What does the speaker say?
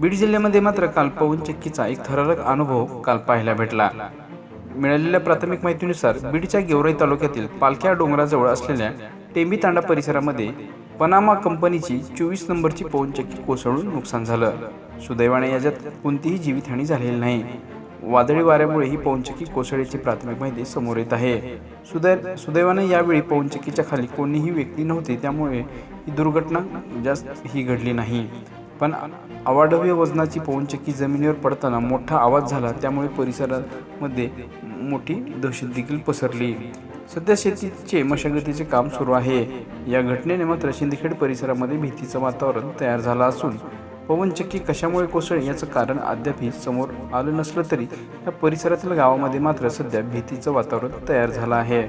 बीड जिल्ह्यामध्ये मात्र काल पवनचक्कीचा एक थरारक अनुभव काल पाहायला भेटला. मिळालेल्या प्राथमिक माहितीनुसार बीडच्या गेवराई तालुक्यातील पालख्या डोंगराजवळ असलेल्या टेंबी तांडा परिसरामध्ये पनामा कंपनीची चोवीस नंबरची पवनचक्की कोसळून नुकसान झालं. सुदैवाने याच्यात कोणतीही जीवितहानी झालेली नाही. वादळी वाऱ्यामुळे ही पवनचक्की कोसळ्याची प्राथमिक माहिती समोर येत आहे. सुदै सुदैवाने यावेळी पवनचक्कीच्या खाली कोणीही व्यक्ती नव्हती त्यामुळे ही दुर्घटना जास्त ही घडली नाही. पण अवाढव्य वजनाची पवनचक्की जमिनीवर पडताना मोठा आवाज झाला. त्यामुळे परिसरामध्ये मोठी दहशत देखील पसरली. सध्या शेतीचे मशागतीचे काम सुरू आहे. या घटनेने मात्र शिंदखेड परिसरामध्ये भीतीचं वातावरण तयार झालं असून पवनचक्की कशामुळे कोसळली याचं कारण अद्यापही समोर आलं नसलं तरी या परिसरातील गावामध्ये मात्र सध्या भीतीचं वातावरण तयार झालं आहे.